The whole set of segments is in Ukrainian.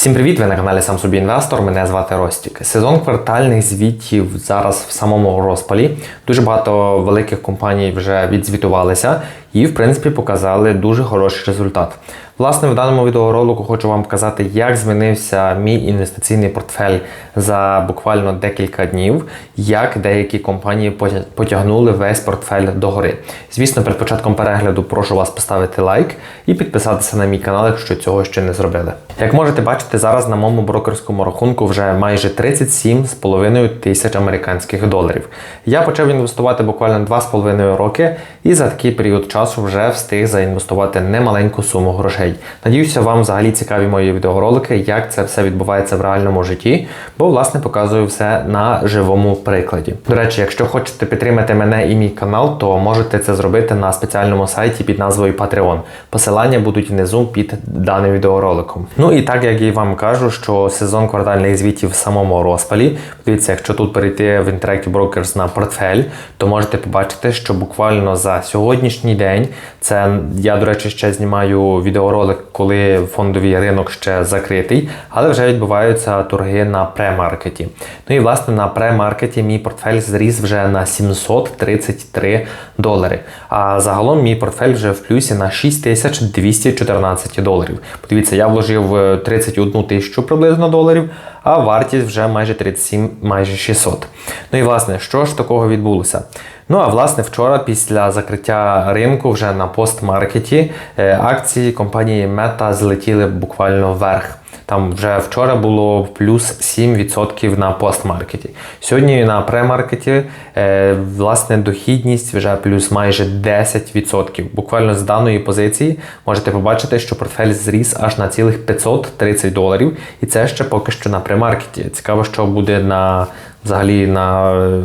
Всім привіт! Ви на каналі Сам собі інвестор. Мене звати Ростік. Сезон квартальних звітів зараз в самому розпалі. Дуже багато великих компаній вже відзвітувалися і, в принципі, показали дуже хороший результат. Власне, в даному відеоролику хочу вам показати, як змінився мій інвестиційний портфель за буквально декілька днів, як деякі компанії потягнули весь портфель догори. Звісно, перед початком перегляду прошу вас поставити лайк і підписатися на мій канал, якщо цього ще не зробили. Як можете бачити, зараз на моєму брокерському рахунку вже майже 37,5 тисяч американських доларів. Я почав інвестувати буквально 2,5 роки і за такий період часу вже встиг заінвестувати немаленьку суму грошей. Надіюся, вам взагалі цікаві мої відеоролики, як це все відбувається в реальному житті, бо власне показую все на живому прикладі. До речі, якщо хочете підтримати мене і мій канал, то можете це зробити на спеціальному сайті під назвою Patreon. Посилання будуть внизу під даним відеороликом. Ну і так як я вам кажу, що сезон квартальних звітів в самому розпалі. Дивіться, якщо тут перейти в Interactive Brokers на портфель, то можете побачити, що буквально за сьогоднішній день це я, до речі, ще знімаю відеоролик, коли фондовий ринок ще закритий, але вже відбуваються торги на премаркеті. Ну і власне на премаркеті мій портфель зріс вже на 733 долари. А загалом мій портфель вже в плюсі на 6214 доларів. Подивіться, я вложив е, 31 тисячу приблизно доларів, а вартість вже майже 37, майже 600. Ну і власне, що ж такого відбулося? Ну а власне вчора, після закриття ринку, вже на постмаркеті, е, акції компанії Meta злетіли буквально вверх. Там вже вчора було плюс 7% на постмаркеті. Сьогодні на премаркеті е, власне дохідність вже плюс майже 10%. Буквально з даної позиції можете побачити, що портфель зріс аж на цілих 530 доларів. І це ще поки що на премаркеті. Цікаво, що буде на взагалі на е,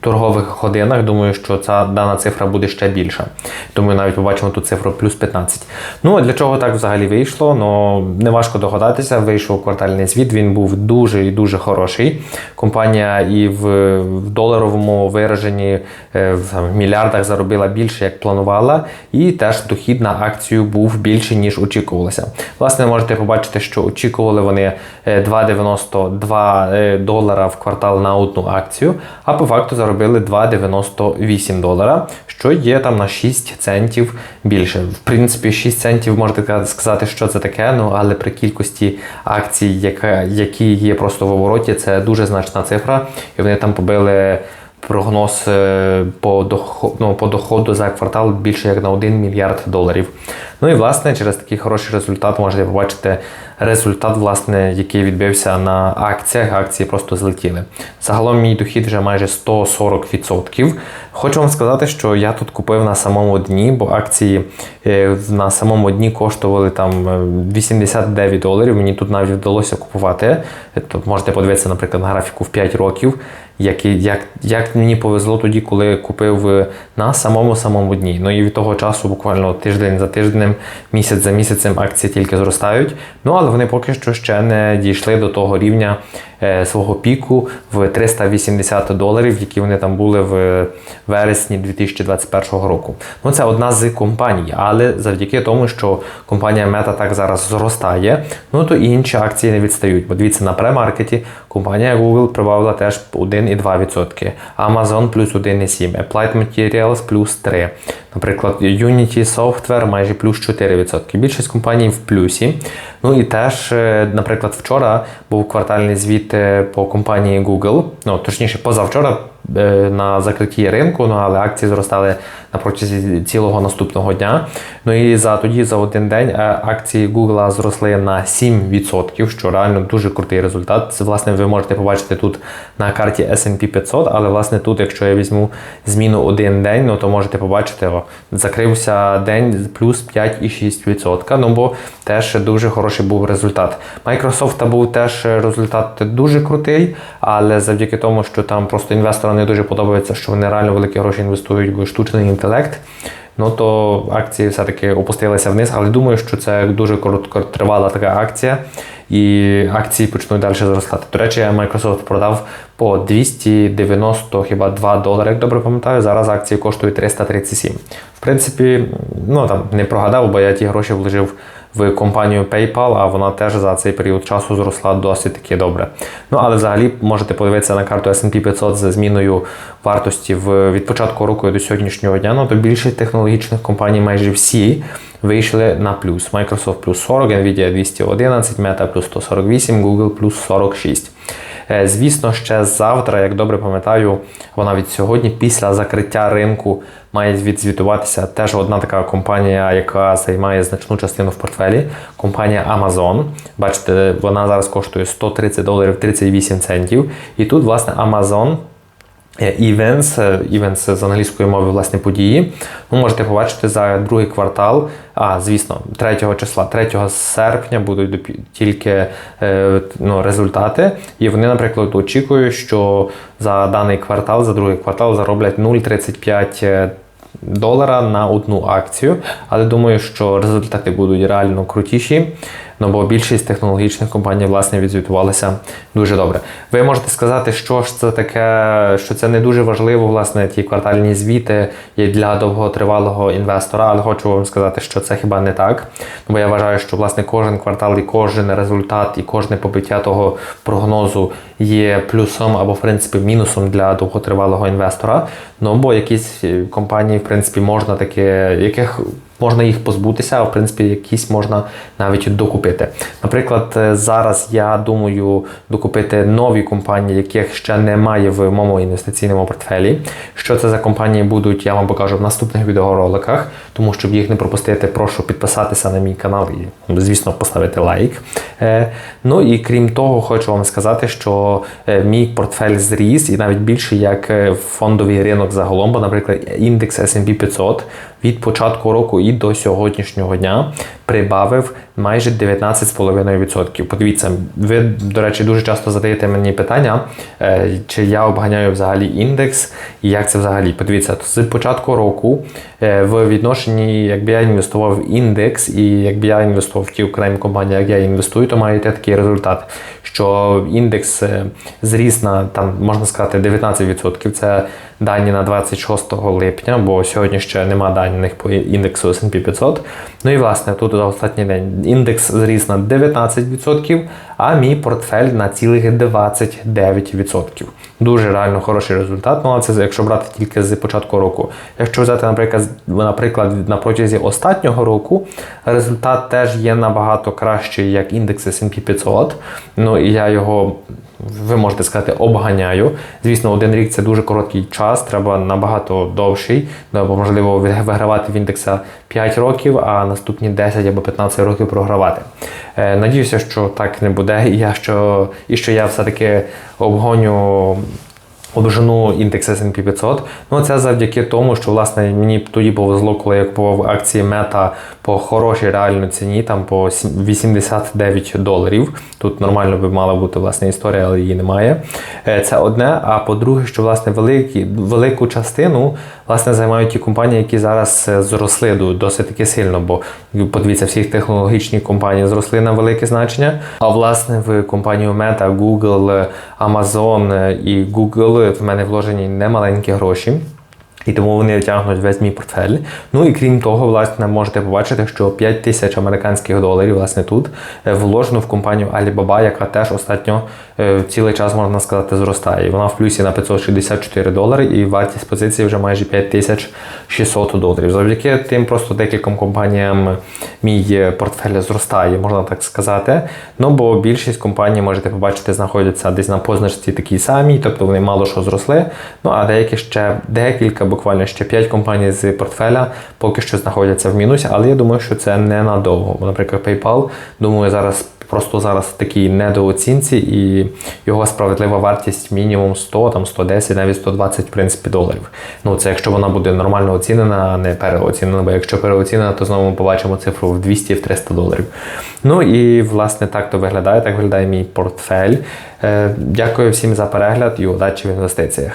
торгових годинах. Думаю, що ця дана цифра буде ще більша. Думаю, навіть побачимо тут цифру плюс 15. Ну а для чого так взагалі вийшло? Ну неважко догадатися. Вийшов квартальний звіт. Він був дуже і дуже хороший. Компанія і в, доларовому вираженні е, в мільярдах заробила більше, як планувала, і теж дохід на акцію був більше ніж очікувалося. Власне, можете побачити, що очікували вони е, 2,92 е, долара в квартал на одну акцію, а по факту заробили 2,98 долара, що є там на 6 центів більше. В принципі, 6 центів можете сказати, що це таке, ну але при кількості акцій, яка, які є просто в обороті, це дуже значна цифра, і вони там побили. Прогноз е, по доходу, ну, по доходу за квартал більше як на 1 мільярд доларів. Ну і власне через такий хороший результат можете побачити результат, власне, який відбився на акціях. Акції просто злетіли. Загалом мій дохід вже майже 140%. Хочу вам сказати, що я тут купив на самому дні, бо акції е, на самому дні коштували там е, 89 доларів. Мені тут навіть вдалося купувати. Тобто, можете подивитися, наприклад, на графіку в 5 років. Як, як, як мені повезло тоді, коли купив е, на самому самому дні. Ну і від того часу, буквально тиждень за тижнем, місяць за місяцем акції тільки зростають. Ну але вони поки що ще не дійшли до того рівня свого піку в 380 доларів, які вони там були в вересні 2021 року. Ну це одна з компаній, але завдяки тому, що компанія Meta так зараз зростає, ну то і інші акції не відстають. Бо дивіться, на премаркеті компанія Google прибавила теж 1,2%, Amazon плюс 1,7%, Applied Materials плюс 3%. Наприклад, Unity Software майже плюс 4%. Більшість компаній в плюсі. Ну і теж, е, наприклад, вчора був квартальний звіт е, по компанії Google, ну точніше, позавчора е, на закритті ринку, ну але акції зростали протязі цілого наступного дня. Ну і за тоді за один день е, акції Google зросли на 7%, що реально дуже крутий результат. Це власне ви можете побачити тут на карті S&P 500, але власне тут, якщо я візьму зміну один день, ну то можете побачити, о, закрився день плюс 5,6%. Ну бо теж дуже хороший був результат. Microsoft був теж результат дуже крутий, але завдяки тому, що там просто інвесторам не дуже подобається, що вони реально великі гроші інвестують в штучний інтелект. Ну то акції все-таки опустилися вниз, але думаю, що це дуже короткотривала така акція, і акції почнуть далі зростати. До речі, Microsoft продав по 290 хіба 2 долари, як добре пам'ятаю. Зараз акції коштують 337. В принципі, ну там не прогадав, бо я ті гроші вложив в компанію PayPal, а вона теж за цей період часу зросла досить таки добре. Ну але взагалі можете подивитися на карту S&P 500 за зміною вартості в від початку року до сьогоднішнього дня. Ну то більшість технологічних компаній, майже всі. Вийшли на плюс. Microsoft плюс 40, Nvidia 211, Meta плюс 148, Google плюс 46. Е, Звісно, ще завтра, як добре пам'ятаю, вона від сьогодні, після закриття ринку, має відзвітуватися теж одна така компанія, яка займає значну частину в портфелі. Компанія Amazon. Бачите, вона зараз коштує 130 доларів 38 центів. І тут, власне, Amazon. Е, Events, е, events з англійської мови, власне, події. Ви можете побачити за другий квартал. А, звісно, 3 числа, 3 серпня будуть тільки е, ну, результати. І вони, наприклад, очікують, що за даний квартал, за другий квартал зароблять 0,35 е, долара на одну акцію. Але думаю, що результати будуть реально крутіші. Ну, бо більшість технологічних компаній власне відзвітувалися дуже добре. Ви можете сказати, що ж це таке, що це не дуже важливо, власне, ті квартальні звіти є для довготривалого інвестора, але хочу вам сказати, що це хіба не так. Бо я вважаю, що власне кожен квартал і кожен результат, і кожне побиття того прогнозу є плюсом або в принципі мінусом для довготривалого інвестора. Ну бо якісь компанії, в принципі, можна таке, яких можна їх позбутися, а в принципі якісь можна навіть докупити. Наприклад, е, зараз я думаю докупити нові компанії, яких ще немає в моєму інвестиційному портфелі. Що це за компанії будуть, я вам покажу в наступних відеороликах. Тому щоб їх не пропустити, прошу підписатися на мій канал і, звісно, поставити лайк. Е, Ну і крім того, хочу вам сказати, що е, мій портфель зріс і навіть більше як фондовий ринок загалом, бо, наприклад, індекс S&P 500 від початку року і до сьогоднішнього дня прибавив майже 19,5%. Подивіться, ви, до речі, дуже часто задаєте мені питання, е, чи я обганяю взагалі індекс і як це взагалі. Подивіться, з початку року е, в відношенні, якби я інвестував в індекс, і якби я інвестував в ті окремі компанії, як я інвестую, то маю йти такий результат, що індекс е, зріс на там, можна сказати, 19%. Це дані на 26 липня, бо сьогодні ще нема даних по індексу S&P 500. Ну і власне тут за останній день індекс зріс на 19%, а мій портфель на цілих 29%. Дуже реально хороший результат. Ну, але це якщо брати тільки з початку року. Якщо взяти, наприклад, наприклад, на протязі останнього року, результат теж є набагато кращий, як індекс S&P 500. Ну і я його ви можете сказати, обганяю. Звісно, один рік це дуже короткий час, треба набагато довший, ну, можливо вигравати в індекса 5 років, а наступні 10 або 15 років програвати. Е, Надіюся, що так не буде, і я що, і що я все-таки обгоню. Обжену індекс S&P 500. Ну це завдяки тому, що власне мені тоді повезло, коли я купував акції Мета по хорошій реальній ціні, там по 89 доларів. Тут нормально би мала бути власне історія, але її немає. Е, Це одне. А по-друге, що власне великі, велику частину власне займають ті компанії, які зараз е, зросли досить таки сильно. Бо подивіться, всі технологічні компанії зросли на велике значення. А власне в компанію Meta, Google, Amazon і Google в мене вложені немаленькі гроші. І тому вони тягнуть весь мій портфель. Ну і крім того, власне, можете побачити, що 5 тисяч американських доларів, власне, тут е, вложено в компанію Alibaba, яка теж останньо е, цілий час, можна сказати, зростає. Вона в плюсі на 564 долари, і вартість позиції вже майже 5600 доларів. Завдяки тим просто декільком компаніям мій портфель зростає, можна так сказати. Ну бо більшість компаній, можете побачити, знаходяться десь на позначці такій самій, тобто вони мало що зросли. Ну а деякі ще декілька, буквально ще 5 компаній з портфеля поки що знаходяться в мінусі, але я думаю, що це ненадовго. Наприклад, PayPal, думаю, зараз. Просто зараз в такій недооцінці, і його справедлива вартість мінімум 100, там 110, навіть 120 в принципі, доларів. Ну це якщо вона буде нормально оцінена, а не переоцінена. Бо якщо переоцінена, то знову ми побачимо цифру в 200-300 доларів. Ну і власне так то виглядає. Так виглядає мій портфель. Е, Дякую всім за перегляд і удачі в інвестиціях.